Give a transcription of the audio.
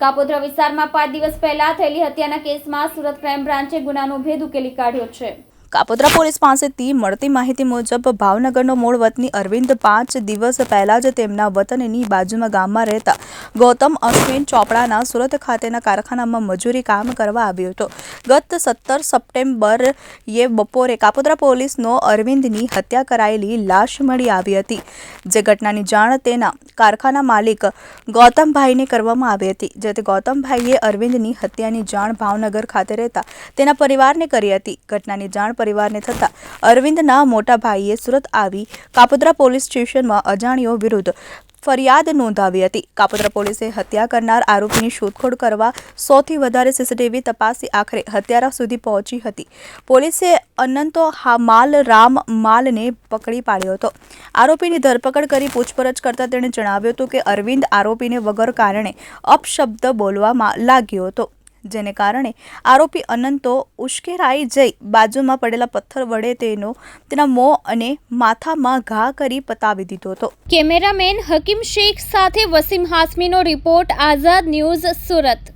કાપોદ્રા વિસ્તારમાં પાંચ દિવસ પહેલા થયેલી હત્યાના કેસમાં સુરત ક્રાઇમ બ્રાન્ચે ગુનાનો ભેદ ઉકેલી કાઢ્યો છે. કાપોદ્રા પોલીસ પાસેથી મળતી માહિતી મુજબ ભાવનગરનો મૂળ વતની અરવિંદ પાંચ દિવસ પહેલા જ તેમના વતનની બાજુમાં ગામમાં રહેતા ગૌતમ અશ્વિન ચોપડાના સુરત ખાતેના કારખાનામાં મજૂરી કામ કરવા આવ્યો હતો. ગત સત્તર સપ્ટેમ્બર એ બપોરે કાપોદ્રા પોલીસનો અરવિંદની હત્યા કરાયેલી લાશ મળી આવી હતી. જે ઘટનાની જાણ તેના કારખાના માલિક ગૌતમભાઈને કરવામાં આવી હતી, જેથી ગૌતમભાઈએ અરવિંદની હત્યાની જાણ ભાવનગર ખાતે રહેતા તેના પરિવારને કરી હતી. ઘટનાની જાણ પરિવારને થતાં અરવિંદના મોટા ભાઈએ સુરત આવી કાપોદ્રા પોલીસ સ્ટેશનમાં અજાણ્યો વિરુદ્ધ ફરિયાદ નોંધાવી હતી. કાપોદ્રા પોલીસે હત્યા કરનાર આરોપીની શોધખોળ કરવા સૌથી વધારે સીસીટીવી તપાસી આખરે હત્યારા સુધી પહોંચી હતી. પોલીસે અનંતો માલ રામ માલને પકડી પાડ્યો હતો. આરોપીની ધરપકડ કરી પૂછપરછ કરતા તેણે જણાવ્યું હતું કે અરવિંદ આરોપીને વગર કારણે અપશબ્દ બોલવામાં લાગ્યો હતો. જેને કારણે આરોપી અનંતો ઉશ્કેરાઈ જઈ બાજુમાં પડેલા પથ્થર વડે તેનો, તેના મોં અને માથામાં ઘા કરી પતાવી દીધો હતો. કેમેરામેન હકીમ શેખ સાથે વસીમ હાસમીનો રિપોર્ટ, આઝાદ ન્યૂઝ સુરત.